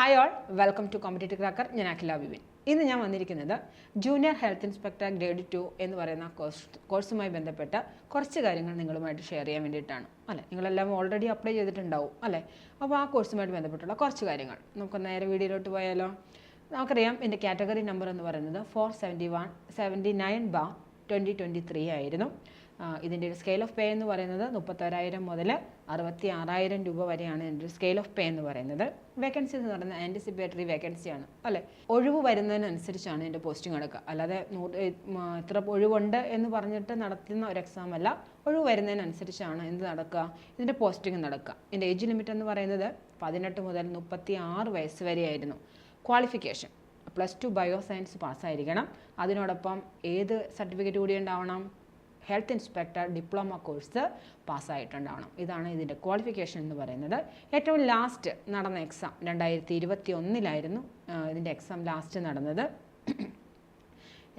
Hi all welcome to competitive cracker ഞാൻ അഖില വിപിൻ. ഇന്ന് ഞാൻ വന്നിരിക്കുന്നത് junior health inspector grade two എന്ന് പറയുന്ന കോഴ്സ് കോഴ്സുമായി ബന്ധപ്പെട്ട കുറച്ച് കാര്യങ്ങൾ നിങ്ങളുമായിട്ട് ഷെയർ ചെയ്യാൻ വേണ്ടിയിട്ടാണ്. അല്ലേ? നിങ്ങളെല്ലാം ഓൾറെഡി അപ്ലൈ ചെയ്തിട്ടുണ്ടാവും. അല്ലേ? അപ്പോൾ ആ കോഴ്സുമായിട്ട് ബന്ധപ്പെട്ടുള്ള കുറച്ച് കാര്യങ്ങൾ. നമുക്ക് നേരെ വീഡിയോയിലോട്ട് പോയാലോ? നമുക്കറിയാം എന്റെ കാറ്റഗറി നമ്പർ എന്ന് പറയുന്നത് four seventy one seventy nine ബാ ട്വന്റി ട്വന്റി ത്രീ ആയിരുന്നു. ഇതിന്റെ ഒരു സ്കെയിൽ ഓഫ് പേ എന്ന് പറയുന്നത് മുപ്പത്തൊരായിരം മുതൽ അറുപത്തി ആറായിരം രൂപ വരെയാണ് എന്റെ ഒരു സ്കെയിൽ ഓഫ് പേ എന്ന് പറയുന്നത്. വേക്കൻസി എന്ന് പറയുന്നത് ആന്റിസിപ്പേറ്ററി വേക്കൻസിയാണ് അല്ലേ? ഒഴിവ് വരുന്നതിനനുസരിച്ചാണ് എന്റെ പോസ്റ്റിംഗ് എടുക്കുക അല്ലാതെ നൂറ് ഇത്ര ഒഴിവുണ്ട് എന്ന് പറഞ്ഞിട്ട് നടത്തുന്ന ഒരു എക്സാം അല്ല. ഒഴിവ് വരുന്നതിനനുസരിച്ചാണ് എന്ത് നടക്കുക? ഇതിന്റെ പോസ്റ്റിംഗ് നടക്കുക. എന്റെ ഏജ് ലിമിറ്റ് എന്ന് പറയുന്നത് പതിനെട്ട് മുതൽ മുപ്പത്തി ആറ് വയസ്സ് വരെയായിരുന്നു. Qualification plus two bio science പാസ്സായിരിക്കണം അതിനോടൊപ്പം ഏത് സർട്ടിഫിക്കറ്റ് കൂടി ഉണ്ടാവണം? ഹെൽത്ത് ഇൻസ്പെക്ടർ ഡിപ്ലോമ കോഴ്സ് പാസ്സായിട്ടുണ്ടാവണം. ഇതാണ് ഇതിന്റെ ക്വാളിഫിക്കേഷൻ എന്ന് പറയുന്നത്. ഏറ്റവും ലാസ്റ്റ് നടന്ന എക്സാം രണ്ടായിരത്തി ഇരുപത്തി ഒന്നിലായിരുന്നു ഇതിന്റെ എക്സാം ലാസ്റ്റ് നടന്നത്.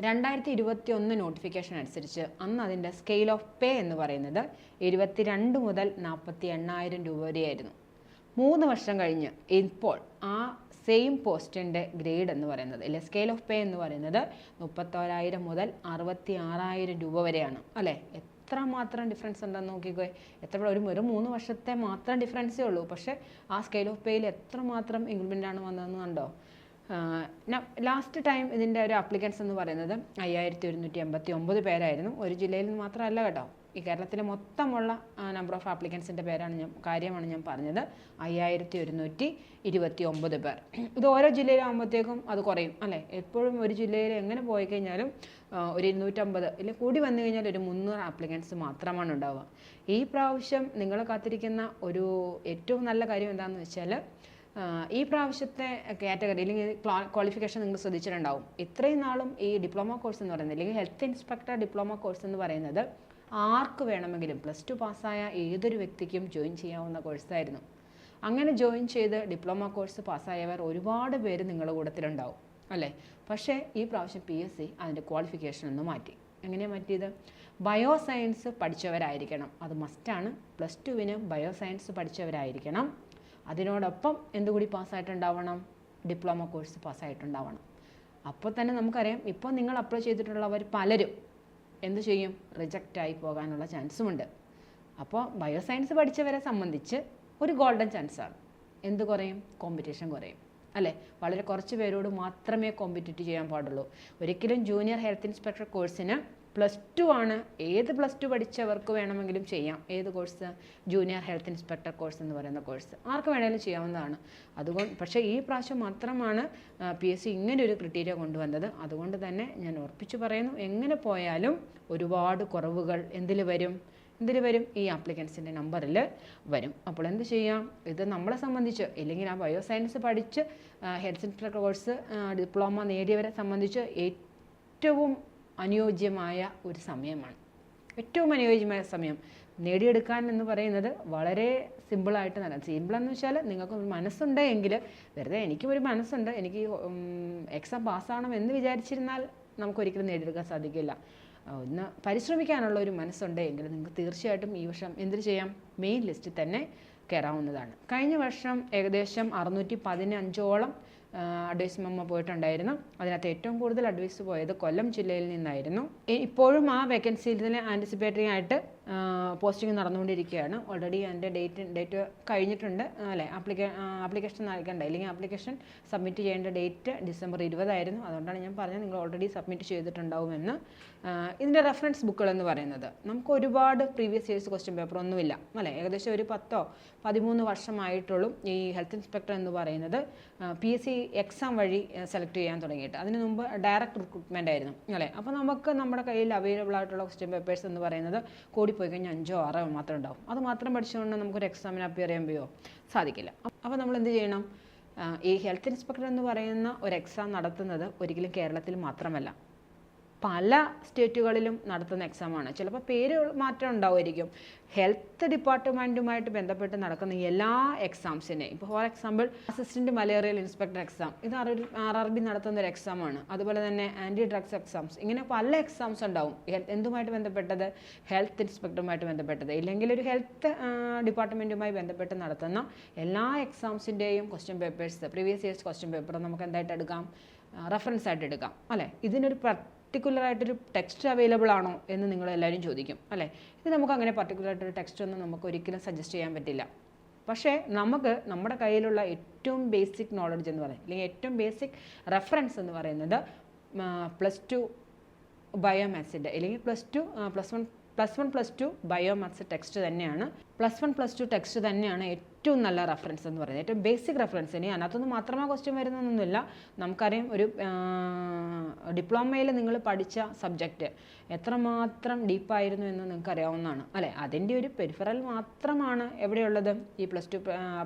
രണ്ടായിരത്തി ഇരുപത്തി ഒന്ന് നോട്ടിഫിക്കേഷൻ അനുസരിച്ച് അന്ന് അതിന്റെ സ്കെയിൽ ഓഫ് പേ എന്ന് പറയുന്നത് ഇരുപത്തിരണ്ട് മുതൽ നാൽപ്പത്തി എണ്ണായിരം രൂപ വരെയായിരുന്നു. മൂന്ന് വർഷം കഴിഞ്ഞ് ഇപ്പോൾ ആ സെയിം പോസ്റ്റിന്റെ ഗ്രേഡ് എന്ന് പറയുന്നത് അല്ലെ സ്കെയിൽ ഓഫ് പേ എന്ന് പറയുന്നത് മുപ്പത്തോരായിരം മുതൽ അറുപത്തി ആറായിരം രൂപ വരെയാണ് അല്ലേ? എത്ര മാത്രം ഡിഫറൻസ് ഉണ്ടെന്ന് നോക്കിക്കോ എത്ര ഒരു ഒരു മൂന്ന് വർഷത്തെ മാത്രം ഡിഫറൻസേ ഉള്ളൂ. പക്ഷേ ആ സ്കെയിൽ ഓഫ് പേയിൽ എത്ര മാത്രം ഇംപ്ലിമെന്റ് ആണ് വന്നതെന്ന് കണ്ടോ? ലാസ്റ്റ് ടൈം ഇതിന്റെ ഒരു അപ്ലിക്കൻസ് എന്ന് പറയുന്നത് അയ്യായിരത്തി ഒരുന്നൂറ്റി എൺപത്തി ഒമ്പത് പേരായിരുന്നു. ഒരു ജില്ലയിൽ നിന്ന് മാത്രമല്ല കേട്ടോ. ഈ കേരളത്തിലെ മൊത്തമുള്ള നമ്പർ ഓഫ് ആപ്ലിക്കൻസിന്റെ പേരാണ് ഞാൻ കാര്യമാണ് ഞാൻ പറഞ്ഞത്. അയ്യായിരത്തി ഒരുന്നൂറ്റി ഇരുപത്തി ഒമ്പത് പേർ. ഇത് ഓരോ ജില്ലയിലാകുമ്പോഴത്തേക്കും അത് കുറയും അല്ലേ? എപ്പോഴും ഒരു ജില്ലയിൽ എങ്ങനെ പോയി കഴിഞ്ഞാലും ഒരു ഇരുന്നൂറ്റമ്പത് ഇല്ല കൂടി വന്നു കഴിഞ്ഞാൽ ഒരു മുന്നൂറ് ആപ്ലിക്കൻസ് മാത്രമാണ് ഉണ്ടാവുക. ഈ പ്രാവശ്യം നിങ്ങൾ കാത്തിരിക്കുന്ന ഒരു ഏറ്റവും നല്ല കാര്യം എന്താണെന്ന് വെച്ചാൽ ഈ പ്രാവശ്യത്തെ കാറ്റഗറി അല്ലെങ്കിൽ ക്വാളിഫിക്കേഷൻ നിങ്ങൾ ശ്രദ്ധിച്ചിട്ടുണ്ടാവും. ഇത്രയും നാളും ഈ ഡിപ്ലോമ കോഴ്സ് എന്ന് പറയുന്നത് അല്ലെങ്കിൽ ഹെൽത്ത് ഇൻസ്പെക്ടർ ഡിപ്ലോമ കോഴ്സ് എന്ന് പറയുന്നത് ആർക്ക് വേണമെങ്കിലും പ്ലസ് ടു പാസ്സായ ഏതൊരു വ്യക്തിക്കും ജോയിൻ ചെയ്യാവുന്ന കോഴ്സായിരുന്നു. അങ്ങനെ ജോയിൻ ചെയ്ത് ഡിപ്ലോമ കോഴ്സ് പാസ്സായവർ ഒരുപാട് പേര് നിങ്ങളുടെ കൂട്ടത്തിലുണ്ടാവും അല്ലേ? പക്ഷേ ഈ പ്രാവശ്യം പി എസ് സി അതിന്റെ ക്വാളിഫിക്കേഷൻ ഒന്ന് മാറ്റി. എങ്ങനെയാണ് മാറ്റിയത്? ബയോ സയൻസ് പഠിച്ചവരായിരിക്കണം. അത് മസ്റ്റാണ് പ്ലസ് ടുവിന് ബയോ സയൻസ് പഠിച്ചവരായിരിക്കണം. അതിനോടൊപ്പം എന്തുകൂടി പാസ്സായിട്ടുണ്ടാവണം? Diploma course പാസ്സായിട്ടുണ്ടാവണം. അപ്പോൾ തന്നെ നമുക്കറിയാം ഇപ്പോൾ നിങ്ങൾ അപ്ലൈ ചെയ്തിട്ടുള്ളവർ പലരും എന്ത് ചെയ്യും? റിജക്റ്റായി പോകാനുള്ള ചാൻസുമുണ്ട് അപ്പോൾ ബയോ സയൻസ് പഠിച്ചവരെ സംബന്ധിച്ച് ഒരു ഗോൾഡൻ ചാൻസാണ് എന്ത് കുറയും? കോമ്പറ്റീഷൻ കുറയും. അല്ലേ? വളരെ കുറച്ച് പേരോട് മാത്രമേ കോമ്പറ്റീറ്റ് ചെയ്യാൻ പാടുള്ളൂ. ഒരിക്കലും ജൂനിയർ ഹെൽത്ത് ഇൻസ്പെക്ടർ കോഴ്സിന് പ്ലസ് ടു ആണ്. ഏത് പ്ലസ് ടു പഠിച്ചവർക്ക് വേണമെങ്കിലും ചെയ്യാം. ഏത് course? Junior health inspector course എന്ന് പറയുന്ന കോഴ്സ്. ആർക്ക് വേണമെങ്കിലും ചെയ്യാവുന്നതാണ്. അതുകൊണ്ട് പക്ഷേ ഈ പ്രാവശ്യം മാത്രമാണ് പി എസ് സി ഇങ്ങനെ ഒരു ക്രിറ്റീരിയ കൊണ്ടുവന്നത്. അതുകൊണ്ട് തന്നെ ഞാൻ ഉറപ്പിച്ചു പറയുന്നു എങ്ങനെ പോയാലും ഒരുപാട് കുറവുകൾ എന്തിൽ വരും? എന്തിൽ വരും? ഈ ആപ്ലിക്കൻസിന്റെ നമ്പറിൽ വരും. അപ്പോൾ എന്ത് ചെയ്യാം? ഇത് നമ്മളെ സംബന്ധിച്ച് ഇല്ലെങ്കിൽ ആ ബയോ സയൻസ് പഠിച്ച് ഹെൽത്ത് ഇൻസ്പെക്ടർ കോഴ്സ് ഡിപ്ലോമ നേടിയവരെ സംബന്ധിച്ച് ഏറ്റവും അനുയോജ്യമായ ഒരു സമയമാണ്. ഏറ്റവും അനുയോജ്യമായ സമയം നേടിയെടുക്കാൻ എന്ന് പറയുന്നത് വളരെ സിമ്പിളായിട്ട് നല്ല സിമ്പിളെന്ന് വെച്ചാൽ നിങ്ങൾക്ക് ഒരു മനസ്സുണ്ടെങ്കിൽ വെറുതെ എനിക്കും ഒരു മനസ്സുണ്ട്. എനിക്ക് എക്സാം പാസ്സാവണം എന്ന് വിചാരിച്ചിരുന്നാൽ നമുക്കൊരിക്കലും നേടിയെടുക്കാൻ സാധിക്കില്ല. ഒന്ന് പരിശ്രമിക്കാനുള്ള ഒരു മനസ്സുണ്ടെങ്കിൽ നിങ്ങൾക്ക് തീർച്ചയായിട്ടും ഈ വർഷം എന്തിനു ചെയ്യാം? മെയിൻ ലിസ്റ്റിൽ തന്നെ കയറാവുന്നതാണ് കഴിഞ്ഞ വർഷം ഏകദേശം അറുന്നൂറ്റി പതിനഞ്ചോളം അഡ്വൈസ് മെമ്മോ പോയിട്ടുണ്ടായിരുന്നു. അതിനകത്ത് ഏറ്റവും കൂടുതൽ അഡ്വൈസ് പോയത് കൊല്ലം ജില്ലയിൽ നിന്നായിരുന്നു. ഇപ്പോഴും ആ വേക്കൻസിയിൽ ആന്റിസിപ്പേറ്ററി ആയിട്ട് പോസ്റ്റിംഗ് നടന്നുകൊണ്ടിരിക്കുകയാണ്. ഓൾറെഡി എന്റെ ഡേറ്റ് ഡേറ്റ് കഴിഞ്ഞിട്ടുണ്ട് അല്ലേ? ആപ്ലിക്കേ ആപ്ലിക്കേഷൻ നൽകേണ്ട? അല്ലെങ്കിൽ ആപ്ലിക്കേഷൻ സബ്മിറ്റ് ചെയ്യേണ്ട ഡേറ്റ് ഡിസംബർ ഇരുപതായിരുന്നു. അതുകൊണ്ടാണ് ഞാൻ പറഞ്ഞത് നിങ്ങൾ ഓൾറെഡി സബ്മിറ്റ് ചെയ്തിട്ടുണ്ടാവുമെന്ന്. ഇതിന്റെ റെഫറൻസ് ബുക്കുകൾ എന്ന് പറയുന്നത്. നമുക്ക് ഒരുപാട് പ്രീവിയസ് ഇയേഴ്സ് ക്വസ്റ്റ്യൻ പേപ്പർ ഒന്നുമില്ല അല്ലേ? ഏകദേശം ഒരു പത്തോ പതിമൂന്ന് വർഷമായിട്ടുള്ളൂ ഈ ഹെൽത്ത് ഇൻസ്പെക്ടർ എന്ന് പറയുന്നത്. പി എസ് സി എക്സാം വഴി സെലക്ട് ചെയ്യാൻ തുടങ്ങിയിട്ട്. അതിന് മുമ്പ് ഡയറക്റ്റ് റിക്രൂട്ട്മെന്റ് ആയിരുന്നു അല്ലേ? അപ്പോൾ നമുക്ക് നമ്മുടെ കയ്യിൽ അവൈലബിൾ ആയിട്ടുള്ള ക്വസ്റ്റ്യൻ പേപ്പേഴ്സ് എന്ന് പറയുന്നത് കൂടിപ്പോയി കഴിഞ്ഞാൽ അഞ്ചോ ആറോ മാത്രം ഉണ്ടാവും. അത് മാത്രം പഠിച്ചുകൊണ്ട് നമുക്കൊരു എക്സാമിന് അപ്പിയർ ചെയ്യാൻ പറ്റുമോ സാധിക്കില്ല. അപ്പോൾ നമ്മൾ എന്ത് ചെയ്യണം? ഈ ഹെൽത്ത് ഇൻസ്പെക്ടർ എന്ന് പറയുന്ന ഒരു എക്സാം നടത്തുന്നത് ഒരിക്കലും കേരളത്തിൽ മാത്രമല്ല. പല സ്റ്റേറ്റുകളിലും നടത്തുന്ന എക്സാമാണ് ചിലപ്പോൾ പേര് മാറ്റം ഉണ്ടാവുമായിരിക്കും. ഹെൽത്ത് ഡിപ്പാർട്ട്മെന്റുമായിട്ട് ബന്ധപ്പെട്ട് നടക്കുന്ന എല്ലാ എക്സാംസിനെയും ഇപ്പോൾ for example assistant malarial inspector exam ഇത് ആർ ആർ ബി നടത്തുന്ന ഒരു എക്സാമാണ് അതുപോലെ തന്നെ ആന്റി ഡ്രഗ്സ് എക്സാംസ് ഇങ്ങനെ പല എക്സാംസ് ഉണ്ടാവും. എന്തുമായിട്ട് ബന്ധപ്പെട്ടത്? ഹെൽത്ത് ഇൻസ്പെക്ടറുമായിട്ട് ബന്ധപ്പെട്ടത്. ഇല്ലെങ്കിൽ ഒരു ഹെൽത്ത് ഡിപ്പാർട്ട്മെന്റുമായി ബന്ധപ്പെട്ട് നടത്തുന്ന എല്ലാ എക്സാംസിന്റെയും question papers previous years question paper നമുക്ക് എന്തായിട്ട് എടുക്കാം? റെഫറൻസ് ആയിട്ട് എടുക്കാം. അല്ലേ? ഇതിനൊരു പർട്ടിക്കുലർ ആയിട്ടൊരു ടെക്സ്റ്റ് അവൈലബിൾ ആണോ എന്ന് നിങ്ങൾ എല്ലാവരും ചോദിക്കും അല്ലേ? ഇത് നമുക്ക് അങ്ങനെ പർട്ടിക്കുലർ ആയിട്ടൊരു ടെക്സ്റ്റ് ഒന്നും നമുക്ക് ഒരിക്കലും സജസ്റ്റ് ചെയ്യാൻ പറ്റില്ല. പക്ഷേ നമുക്ക് നമ്മുടെ കയ്യിലുള്ള ഏറ്റവും ബേസിക് നോളജ് എന്ന് പറയുന്നത് അല്ലെങ്കിൽ ഏറ്റവും ബേസിക് റെഫറൻസ് എന്ന് പറയുന്നത് പ്ലസ് ടു ബയോമാത്സിന്റെ അല്ലെങ്കിൽ plus two plus one plus one plus two bio maths text തന്നെയാണ് plus one plus two text തന്നെയാണ് ഏറ്റവും നല്ല റെഫറൻസ് എന്ന് പറയുന്നത്. ഏറ്റവും ബേസിക് റെഫറൻസ് ഇനി അതിനകത്തുനിന്ന് മാത്രമേ ക്വസ്റ്റ്യൻ വരുന്നൊന്നുമില്ല നമുക്കറിയാം ഒരു ഡിപ്ലോമയിൽ നിങ്ങൾ പഠിച്ച സബ്ജക്റ്റ് എത്രമാത്രം ഡീപ്പായിരുന്നു എന്ന് നിങ്ങൾക്ക് അറിയാവുന്നതാണ് അല്ലേ? അതിന്റെ ഒരു പെരിഫറൽ മാത്രമാണ് എവിടെയുള്ളത്? ഈ plus two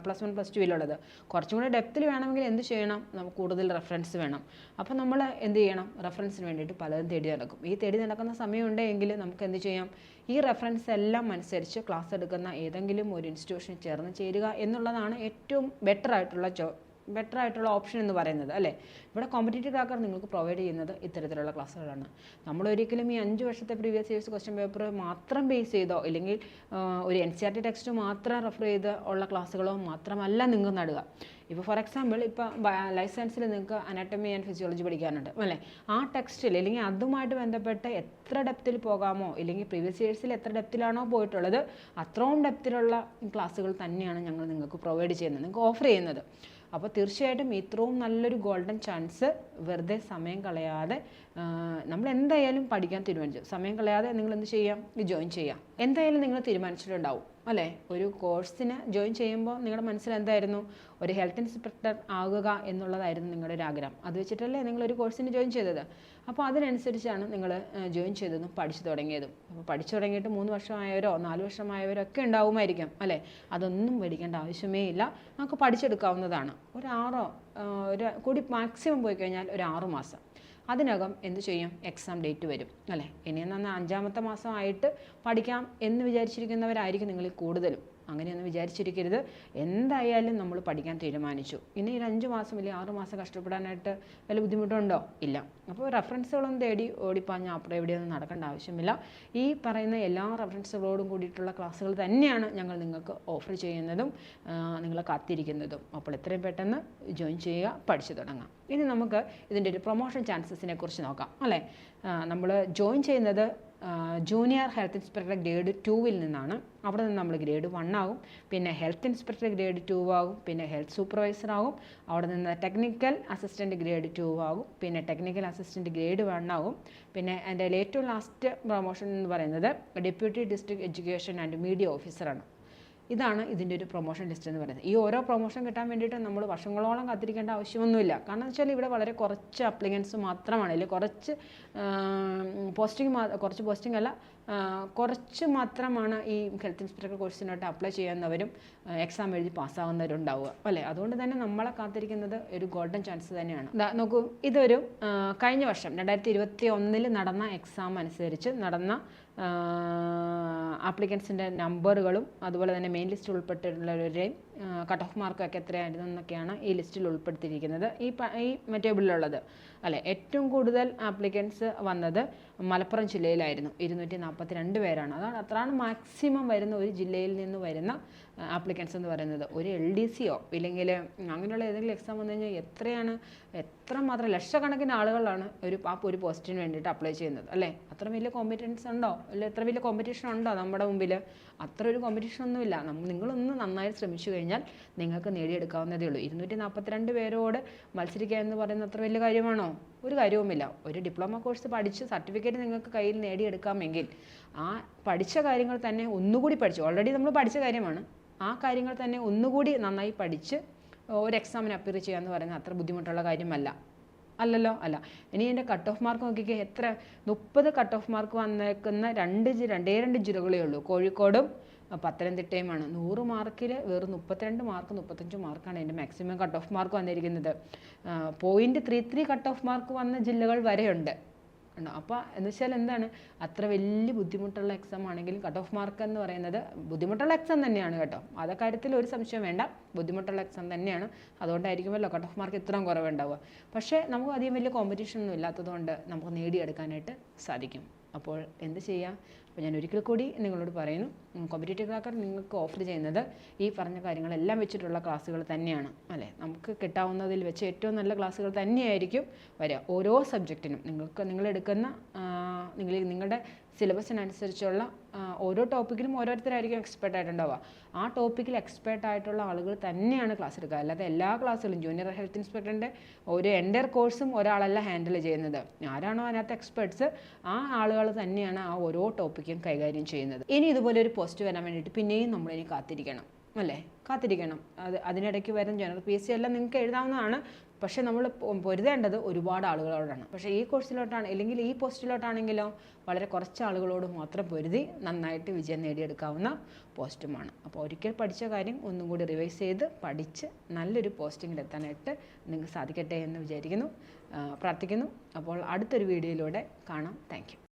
plus one plus ടുവിലുള്ളത് കുറച്ചും കൂടെ ഡെപ്തിൽ വേണമെങ്കിൽ എന്ത് ചെയ്യണം? നമുക്ക് കൂടുതൽ റെഫറൻസ് വേണം. അപ്പോൾ നമ്മൾ എന്ത് ചെയ്യണം? റെഫറൻസിന് വേണ്ടിയിട്ട് പലതും തേടി നടക്കും. ഈ തേടി നടക്കുന്ന സമയമുണ്ടെങ്കിൽ നമുക്ക് എന്ത് ചെയ്യാം? ഈ റെഫറൻസ് എല്ലാം അനുസരിച്ച് ക്ലാസ് എടുക്കുന്ന ഏതെങ്കിലും ഒരു ഇൻസ്റ്റിറ്റ്യൂഷൻ ചേർന്ന് ചേരുക എന്നുള്ളതാണ് ഏറ്റവും ബെറ്റർ ആയിട്ടുള്ള ബെറ്റർ ആയിട്ടുള്ള ഓപ്ഷൻ എന്ന് പറയുന്നത് അല്ലേ? ഇവിടെ കോമ്പറ്റേറ്റീവ് ക്രാക്കർ നിങ്ങൾക്ക് പ്രൊവൈഡ് ചെയ്യുന്നത് ഇത്തരത്തിലുള്ള ക്ലാസ്സുകളാണ്. നമ്മൾ ഒരിക്കലും ഈ അഞ്ച് വർഷത്തെ പ്രീവിയസ് ഇയേഴ്സ് ക്വസ്റ്റ്യൻ പേപ്പർ മാത്രം ബേസ് ചെയ്തോ അല്ലെങ്കിൽ ഒരു N C R T text മാത്രം റെഫർ ചെയ്ത് ഉള്ള ക്ലാസ്സുകളോ മാത്രമല്ല നിങ്ങൾ നടുക. ഇപ്പോൾ ഫോർ എക്സാമ്പിൾ ഇപ്പോൾ ലൈഫ് സയൻസിൽ നിങ്ങൾക്ക് അനാറ്റമി ആൻഡ് ഫിസിയോളജി പഠിക്കാനുണ്ട് അല്ലേ? ആ ടെക്സ്റ്റിൽ അല്ലെങ്കിൽ അതുമായിട്ട് ബന്ധപ്പെട്ട് എത്ര ഡെപ്തിൽ പോകാമോ ഇല്ലെങ്കിൽ പ്രീവിയസ് ഇയേഴ്സിൽ എത്ര ഡെപ്തിലാണോ പോയിട്ടുള്ളത് അത്രയും ഡെപ്തിലുള്ള ക്ലാസ്സുകൾ തന്നെയാണ് ഞങ്ങൾ നിങ്ങൾക്ക് പ്രൊവൈഡ് ചെയ്യുന്നത് നിങ്ങൾക്ക് ഓഫർ ചെയ്യുന്നത്. അപ്പോൾ തീർച്ചയായിട്ടും ഇത്രയും നല്ലൊരു ഗോൾഡൻ ചാൻസ് വെറുതെ സമയം കളയാതെ നമ്മൾ എന്തായാലും പഠിക്കാൻ തീരുമാനിച്ചു. സമയം കളയാതെ നിങ്ങൾ എന്ത് ചെയ്യാം? ജോയിൻ ചെയ്യാം. എന്തായാലും നിങ്ങൾ തീരുമാനിച്ചിട്ടുണ്ടാവും. അല്ലേ? ഒരു കോഴ്സിന് ജോയിൻ ചെയ്യുമ്പോൾ നിങ്ങളുടെ മനസ്സിൽ എന്തായിരുന്നു ഒരു ഹെൽത്ത് ഇൻസ്പെക്ടർ ആകുക എന്നുള്ളതായിരുന്നു നിങ്ങളുടെ ഒരു ആഗ്രഹം. അത് വെച്ചിട്ടല്ലേ നിങ്ങൾ ഒരു കോഴ്സിന് ജോയിൻ ചെയ്തത്. അപ്പോൾ അതിനനുസരിച്ചാണ് നിങ്ങൾ ജോയിൻ ചെയ്തതും പഠിച്ചു തുടങ്ങിയതും. അപ്പോൾ പഠിച്ചു തുടങ്ങിയിട്ട് മൂന്ന് വർഷമായവരോ നാല് വർഷമായവരോ ഒക്കെ ഉണ്ടാവുമായിരിക്കും അല്ലേ? അതൊന്നും പഠിക്കേണ്ട ആവശ്യമേ ഇല്ല. നമുക്ക് പഠിച്ചെടുക്കാവുന്നതാണ്. ഒരു ആറോ ഒരു കൂടി മാക്സിമം പോയി കഴിഞ്ഞാൽ ഒരു ആറു മാസം. അതിനകം എന്ത് ചെയ്യും? എക്സാം ഡേറ്റ് വരും. അല്ലേ? ഇനി എന്നാൽ അഞ്ചാമത്തെ മാസമായിട്ട് പഠിക്കാം എന്ന് വിചാരിച്ചിരിക്കുന്നവരായിരിക്കും നിങ്ങളിൽ കൂടുതലും. അങ്ങനെയൊന്നും വിചാരിച്ചിരിക്കരുത്. എന്തായാലും നമ്മൾ പഠിക്കാൻ തീരുമാനിച്ചു. ഇനി ഒരു അഞ്ച് മാസം അല്ലെങ്കിൽ ആറ് മാസം കഷ്ടപ്പെടാനായിട്ട് വല്ല ബുദ്ധിമുട്ടുണ്ടോ? ഇല്ല. അപ്പോൾ റെഫറൻസുകളൊന്നും തേടി ഓടിപ്പാഞ്ഞ അപ്പുറം എവിടെയൊന്നും നടക്കേണ്ട ആവശ്യമില്ല. ഈ പറയുന്ന എല്ലാ റെഫറൻസുകളോടും കൂടിയിട്ടുള്ള ക്ലാസ്സുകൾ തന്നെയാണ് ഞങ്ങൾ നിങ്ങൾക്ക് ഓഫർ ചെയ്യുന്നതും നിങ്ങൾ കാത്തിരിക്കുന്നതും. അപ്പോൾ എത്രയും പെട്ടെന്ന് ജോയിൻ ചെയ്യുക പഠിച്ചു തുടങ്ങാം. ഇനി നമുക്ക് ഇതിന്റെ ഒരു പ്രൊമോഷൻ ചാൻസസിനെ കുറിച്ച് നോക്കാം അല്ലേ? നമ്മൾ ജോയിൻ ചെയ്യുന്നത് ജൂനിയർ ഹെൽത്ത് ഇൻസ്പെക്ടർ ഗ്രേഡ് ടൂവിൽ നിന്നാണ്. അവിടെ നിന്ന് നമ്മൾ ഗ്രേഡ് വൺ ആകും പിന്നെ ഹെൽത്ത് ഇൻസ്പെക്ടർ ഗ്രേഡ് ടു ആകും പിന്നെ ഹെൽത്ത് സൂപ്പർവൈസർ ആകും അവിടെ നിന്ന് ടെക്നിക്കൽ അസിസ്റ്റന്റ് ഗ്രേഡ് ടു ആകും പിന്നെ ടെക്നിക്കൽ അസിസ്റ്റന്റ് ഗ്രേഡ് വൺ ആകും പിന്നെ എന്റെ ഏറ്റവും ലാസ്റ്റ് പ്രൊമോഷൻ എന്ന് പറയുന്നത് deputy district education and media ഓഫീസറാണ് ഇതാണ് ഇതിന്റെ ഒരു പ്രൊമോഷൻ ലിസ്റ്റ് എന്ന് പറയുന്നത്. ഈ ഓരോ പ്രൊമോഷൻ കിട്ടാൻ വേണ്ടിയിട്ട് നമ്മൾ വർഷങ്ങളോളം കാത്തിരിക്കേണ്ട ആവശ്യമൊന്നുമില്ല. കാരണം എന്ന് വെച്ചാൽ ഇവിടെ വളരെ കുറച്ച് അപ്ലിക്കൻസ് മാത്രമാണ്. അല്ലെങ്കിൽ കുറച്ച് പോസ്റ്റിംഗ് കുറച്ച് പോസ്റ്റിംഗ് അല്ല കുറച്ച് മാത്രമാണ് ഈ ഹെൽത്ത് ഇൻസ്പെക്ടർ കോഴ്സിനായിട്ട് അപ്ലൈ ചെയ്യുന്നവരും എക്സാം എഴുതി പാസ്സാകുന്നവരും ഉണ്ടാവുക അല്ലേ? അതുകൊണ്ട് തന്നെ നമ്മളെ കാത്തിരിക്കുന്നത് ഒരു ഗോൾഡൻ ചാൻസ് തന്നെയാണ്. നോക്കൂ ഇതൊരു കഴിഞ്ഞ വർഷം രണ്ടായിരത്തി ഇരുപത്തി ഒന്നിൽ നടന്ന എക്സാം അനുസരിച്ച് നടന്ന ആപ്ലിക്കൻസിന്റെ നമ്പറുകളും അതുപോലെ തന്നെ മെയിൻ ലിസ്റ്റിൽ ഉൾപ്പെട്ടിട്ടുള്ളവരുടെയും കട്ട് ഓഫ് മാർക്കൊക്കെ എത്രയായിരുന്നു എന്നൊക്കെയാണ് ഈ ലിസ്റ്റിൽ ഉൾപ്പെടുത്തിയിരിക്കുന്നത്. ഈ ഈ ടേബിളിലുള്ളത് അല്ലെ ഏറ്റവും കൂടുതൽ ആപ്ലിക്കൻസ് വന്നത് മലപ്പുറം ജില്ലയിലായിരുന്നു. ഇരുന്നൂറ്റി നാൽപ്പത്തി രണ്ട് പേരാണ്. അതാണ് അത്രയാണ് മാക്സിമം വരുന്ന ഒരു ജില്ലയിൽ നിന്ന് വരുന്ന ആപ്ലിക്കൻസ് എന്ന് പറയുന്നത്. ഒരു എൽ ഡി സിയോ ഇല്ലെങ്കിൽ അങ്ങനെയുള്ള ഏതെങ്കിലും എക്സാം വന്നു കഴിഞ്ഞാൽ എത്രയാണ് എത്ര മാത്രം ലക്ഷക്കണക്കിന് ആളുകളാണ് ഒരു ആ ഒരു പോസ്റ്റിന് വേണ്ടിയിട്ട് അപ്ലൈ ചെയ്യുന്നത്. അല്ലേ അത്ര വലിയ കോമ്പറ്റൻസ് ഉണ്ടോ? അല്ല എത്ര വലിയ കോമ്പറ്റീഷൻ ഉണ്ടോ നമ്മുടെ മുമ്പിൽ അത്ര ഒരു കോമ്പറ്റീഷൻ ഒന്നുമില്ല നിങ്ങളൊന്ന് നന്നായി ശ്രമിച്ചു കഴിഞ്ഞാൽ നിങ്ങൾക്ക് നേടിയെടുക്കാവുന്നതേ ഉള്ളൂ. ഇരുന്നൂറ്റി നാൽപ്പത്തിരണ്ട് പേരോട് മത്സരിക്കുക എന്ന് പറയുന്നത് അത്ര വലിയ കാര്യമാണോ? ഒരു കാര്യവുമില്ല. ഒരു ഡിപ്ലോമ കോഴ്സ് പഠിച്ച് സർട്ടിഫിക്കറ്റ് നിങ്ങൾക്ക് കയ്യിൽ നേടിയെടുക്കാമെങ്കിൽ ആ പഠിച്ച കാര്യങ്ങൾ തന്നെ ഒന്നുകൂടി പഠിച്ചു ഓൾറെഡി നമ്മൾ പഠിച്ച കാര്യമാണ്. ആ കാര്യങ്ങൾ തന്നെ ഒന്നുകൂടി നന്നായി പഠിച്ച് ഒരു എക്സാമിന് അപ്പിയർ ചെയ്യുക എന്ന് പറയുന്നത് അത്ര ബുദ്ധിമുട്ടുള്ള കാര്യമല്ല. അല്ലല്ലോ അല്ല. ഇനി എന്റെ കട്ട് ഓഫ് മാർക്ക് നോക്കിക്കേ എത്ര? മുപ്പത് കട്ട് ഓഫ് മാർക്ക് വന്നേക്കുന്ന രണ്ട് രണ്ടേ രണ്ട് ജില്ലകളേ ഉള്ളൂ. കോഴിക്കോടും പത്തനംതിട്ടയുമാണ് നൂറ് മാർക്കിൽ വെറും മുപ്പത്തിരണ്ട് മാർക്ക് മുപ്പത്തഞ്ച് മാർക്കാണ് എന്റെ മാക്സിമം കട്ട് ഓഫ് മാർക്ക് വന്നിരിക്കുന്നത്. Point three three cut off mark വന്ന ജില്ലകൾ വരെയുണ്ട്. ഉണ്ടോ? അപ്പോൾ എന്ന് വെച്ചാൽ എന്താണ്? അത്ര വലിയ ബുദ്ധിമുട്ടുള്ള എക്സാം ആണെങ്കിലും കട്ട് ഓഫ് മാർക്ക് എന്ന് പറയുന്നത് ബുദ്ധിമുട്ടുള്ള എക്സാം തന്നെയാണ് കേട്ടോ. അത് കാര്യത്തിൽ ഒരു സംശയം വേണ്ട. ബുദ്ധിമുട്ടുള്ള എക്സാം തന്നെയാണ്. അതുകൊണ്ടായിരിക്കുമല്ലോ കട്ട് ഓഫ് മാർക്ക് ഇത്രയും കുറവുണ്ടാവുക. പക്ഷേ നമുക്ക് അധികം വലിയ കോമ്പറ്റീഷൻ ഒന്നും ഇല്ലാത്തതുകൊണ്ട് നമുക്ക് നേടിയെടുക്കാനായിട്ട് സാധിക്കും. അപ്പോൾ എന്ത് ചെയ്യാം? അപ്പോൾ ഞാൻ ഒരിക്കൽ കൂടി നിങ്ങളോട് പറയുന്നു കോമ്പറ്റേറ്റീവ് ക്രാക്കർ നിങ്ങൾക്ക് ഓഫർ ചെയ്യുന്നത് ഈ പറഞ്ഞ കാര്യങ്ങളെല്ലാം വെച്ചിട്ടുള്ള ക്ലാസ്സുകൾ തന്നെയാണ് അല്ലേ? നമുക്ക് കിട്ടാവുന്നതിൽ വെച്ച് ഏറ്റവും നല്ല ക്ലാസ്സുകൾ തന്നെയായിരിക്കും വരിക. ഓരോ സബ്ജക്റ്റിനും നിങ്ങൾക്ക് നിങ്ങളെടുക്കുന്ന നിങ്ങൾ നിങ്ങളുടെ സിലബസിനനുസരിച്ചുള്ള ഓരോ ടോപ്പിക്കിലും ഓരോരുത്തരായിരിക്കും എക്സ്പെർട്ട് ആയിട്ടുണ്ടാവുക. ആ ടോപ്പിക്കിൽ എക്സ്പെർട്ട് ആയിട്ടുള്ള ആളുകൾ തന്നെയാണ് ക്ലാസ് എടുക്കുക. അല്ലാതെ എല്ലാ ക്ലാസ്സുകളും ജൂനിയർ ഹെൽത്ത് ഇൻസ്പെക്ടറിന്റെ ഒരു എന്റർ കോഴ്സും ഒരാളല്ല ഹാൻഡിൽ ചെയ്യുന്നത്. ആരാണോ അതിനകത്ത് എക്സ്പെർട്സ് ആ ആളുകൾ തന്നെയാണ് ആ ഓരോ ടോപ്പിക്കും കൈകാര്യം ചെയ്യുന്നത്. ഇനി ഇതുപോലെ ഒരു പോസ്റ്റ് വരാൻ വേണ്ടിയിട്ട് പിന്നെയും നമ്മളിനി കാത്തിരിക്കണം. അല്ലേ? കാത്തിരിക്കണം. അത് അതിനിടയ്ക്ക് വരുന്ന ജനറൽ പി എസ് സി എല്ലാം നിങ്ങൾക്ക് എഴുതാവുന്നതാണ്. പക്ഷേ നമ്മൾ പൊരുതേണ്ടത് ഒരുപാട് ആളുകളോടാണ്. പക്ഷേ ഈ കോഴ്സിലോട്ടാണ് അല്ലെങ്കിൽ ഈ പോസ്റ്റിലോട്ടാണെങ്കിലോ വളരെ കുറച്ച് ആളുകളോട് മാത്രം പൊരുതി നന്നായിട്ട് വിജയം നേടിയെടുക്കാവുന്ന പോസ്റ്റുമാണ്. അപ്പോൾ ഒരിക്കൽ പഠിച്ച കാര്യം ഒന്നും കൂടി റിവൈസ് ചെയ്ത് പഠിച്ച് നല്ലൊരു പോസ്റ്റിങ്ങിൽ എത്താനായിട്ട് നിങ്ങൾക്ക് സാധിക്കട്ടെ എന്ന് വിചാരിക്കുന്നു പ്രാർത്ഥിക്കുന്നു. അപ്പോൾ അടുത്തൊരു വീഡിയോയിലൂടെ കാണാം. താങ്ക്